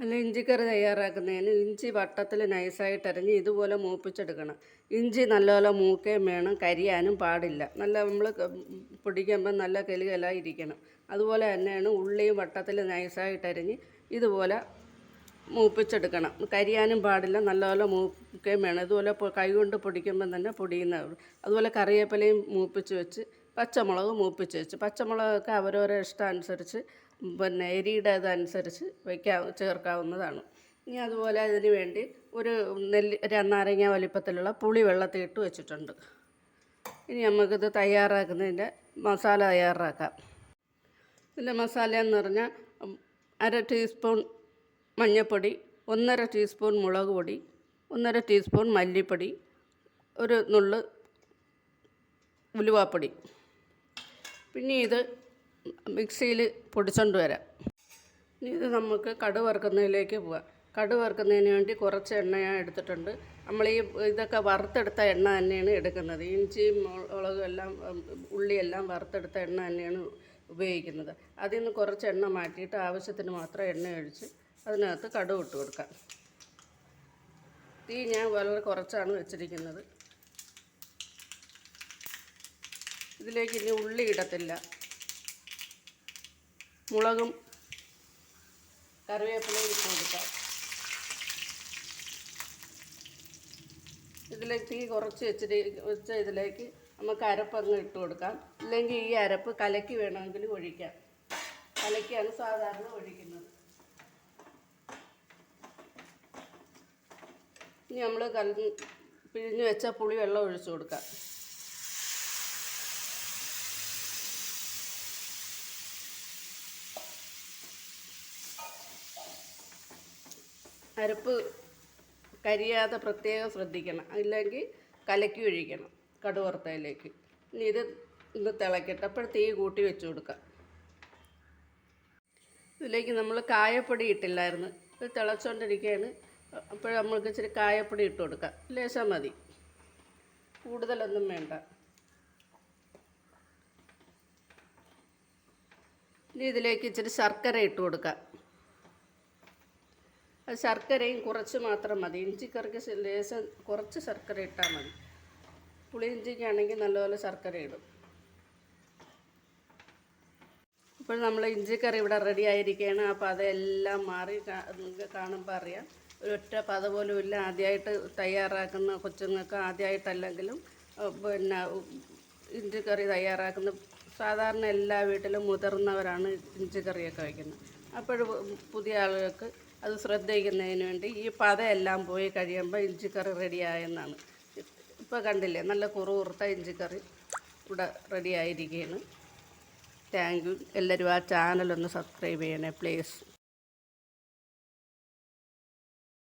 അല്ല ഇഞ്ചിക്കറി തയ്യാറാക്കുന്നതിന് ഇഞ്ചി വട്ടത്തിൽ നൈസായിട്ട് അരിഞ്ഞ് ഇതുപോലെ മൂപ്പിച്ചെടുക്കണം. ഇഞ്ചി നല്ലപോലെ മൂക്കുകയും വേണം കരിയാനും പാടില്ല. നല്ല നമ്മൾ പൊടിക്കുമ്പം നല്ല കെലുകലായി ഇരിക്കണം. അതുപോലെ തന്നെയാണ് ഉള്ളിയും വട്ടത്തിൽ നൈസായിട്ട് അരിഞ്ഞ് ഇതുപോലെ മൂപ്പിച്ചെടുക്കണം. കരിയാനും പാടില്ല നല്ലപോലെ മൂക്കുകയും വേണം. ഇതുപോലെ കൈ കൊണ്ട് പൊടിക്കുമ്പം തന്നെ പൊടിയുന്ന അതുപോലെ കറിവേപ്പിലയും മൂപ്പിച്ച് വെച്ച് പച്ചമുളക് മൂപ്പിച്ച് വെച്ച്. പച്ചമുളകൊക്കെ അവരവരെ ഇഷ്ടം അനുസരിച്ച് പിന്നെ എരിയുടേതനുസരിച്ച് വയ്ക്കാ ചേർക്കാവുന്നതാണ്. ഇനി അതുപോലെ അതിന് വേണ്ടി ഒരു നെല്ലി നാരങ്ങ വലിപ്പത്തിലുള്ള പുളി വെള്ളത്തിൽ ഇട്ട് വെച്ചിട്ടുണ്ട്. ഇനി നമുക്കിത് തയ്യാറാക്കുന്നതിന്റെ മസാല തയ്യാറാക്കാം. ഇതിന്റെ മസാല എന്ന് പറഞ്ഞാൽ അര ടീസ്പൂൺ മഞ്ഞൾപ്പൊടി ഒന്നര ടീസ്പൂൺ മുളക് പൊടി ഒന്നര ടീസ്പൂൺ മല്ലിപ്പൊടി ഒരു നുള്ള് ഉലുവാപ്പൊടി. പിന്നെ ഇത് മിക്സിയിൽ പൊടിച്ചോണ്ട് വരാം. ഇനി ഇത് നമുക്ക് കടു വറുക്കുന്നതിലേക്ക് പോവാം. കടു വറുക്കുന്നതിന് വേണ്ടി കുറച്ച് എണ്ണ ഞാൻ എടുത്തിട്ടുണ്ട്. നമ്മൾ ഈ ഇതൊക്കെ വറുത്തെടുത്ത എണ്ണ തന്നെയാണ് എടുക്കുന്നത്. ഇഞ്ചി മുളകും എല്ലാം ഉള്ളിയെല്ലാം വറുത്തെടുത്ത എണ്ണ തന്നെയാണ് ഉപയോഗിക്കുന്നത്. അതിൽ നിന്ന് കുറച്ച് എണ്ണ മാറ്റിയിട്ട് ആവശ്യത്തിന് മാത്രം എണ്ണ ഒഴിച്ച് അതിനകത്ത് കടുവ് ഇട്ട് കൊടുക്കാം. തീ ഞാൻ വളരെ കുറച്ചാണ് വെച്ചിരിക്കുന്നത്. ഇതിലേക്ക് ഇനി ഉള്ളി ഇടത്തില്ല. മുളകും കറിവേപ്പിലയും ഇട്ട് കൊടുക്കാം. ഇതിലേക്ക് തീ കുറച്ച് വെച്ചിട്ട് വെച്ച ഇതിലേക്ക് നമുക്ക് അരപ്പങ്ങ് ഇട്ട് കൊടുക്കാം. ഇല്ലെങ്കിൽ ഈ അരപ്പ് കലക്കി വേണമെങ്കിൽ ഒഴിക്കാം. കലക്കിയാണ് സാധാരണ ഒഴിക്കുന്നത്. ഇനി നമ്മൾ കല പിഴിഞ്ഞ് വെച്ച പുളി വെള്ളം ഒഴിച്ചു കൊടുക്കാം. അരപ്പ് കരിയാതെ പ്രത്യേകം ശ്രദ്ധിക്കണം. അല്ലെങ്കിൽ കലക്കി ഒഴിക്കണം കടുവറുത്തതിലേക്ക് ഇനി ഇത് ഒന്ന് തിളക്കട്ടെ അപ്പോൾ തീ കൂട്ടി വെച്ച് കൊടുക്കാം. ഇതിലേക്ക് നമ്മൾ കായപ്പൊടി ഇട്ടില്ലായിരുന്നു. ഇത് തിളച്ചുകൊണ്ടിരിക്കുകയാണ് അപ്പോൾ നമ്മൾക്ക് ഇച്ചിരി കായപ്പൊടി ഇട്ട് കൊടുക്കാം. ലേശം മതി. കൂടുതലൊന്നും വേണ്ട. ഇനി ഇതിലേക്ക് ഇച്ചിരി ശർക്കര ഇട്ട് കൊടുക്കാം. ശർക്കരയും കുറച്ച് മാത്രം മതി. ഇഞ്ചിക്കറിക്ക് ലേശം കുറച്ച് ശർക്കര ഇട്ടാൽ മതി. പുളിയിഞ്ചിക്കാണെങ്കിൽ നല്ലപോലെ ശർക്കര ഇടും. ഇപ്പോൾ നമ്മൾ ഇഞ്ചിക്കറി ഇവിടെ റെഡി ആയിരിക്കുകയാണ്. അപ്പോൾ അതെല്ലാം മാറി കാണുമ്പോൾ അറിയാം. ഒരൊറ്റ പത പോലും ഇല്ല. ആദ്യമായിട്ട് തയ്യാറാക്കുന്ന കൊച്ചുങ്ങൾക്ക് ആദ്യമായിട്ടല്ലെങ്കിലും പിന്നെ ഇഞ്ചിക്കറി തയ്യാറാക്കുന്ന സാധാരണ എല്ലാ വീട്ടിലും മുതിർന്നവരാണ് ഇഞ്ചിക്കറിയൊക്കെ വയ്ക്കുന്നത്. അപ്പോൾ പുതിയ ആളുകൾക്ക് അത് ശ്രദ്ധിക്കുന്നതിന് വേണ്ടി ഈ പതയെല്ലാം പോയി കഴിയുമ്പോൾ ഇഞ്ചിക്കറി റെഡിയായെന്നാണ്. ഇപ്പോൾ കണ്ടില്ലേ നല്ല കുറുകുറുത്ത ഇഞ്ചിക്കറി ഇവിടെ റെഡി ആയിരിക്കുകയാണ് താങ്ക് യു. എല്ലാവരും ആ ചാനലൊന്ന് സബ്സ്ക്രൈബ് ചെയ്യണേ പ്ലീസ്.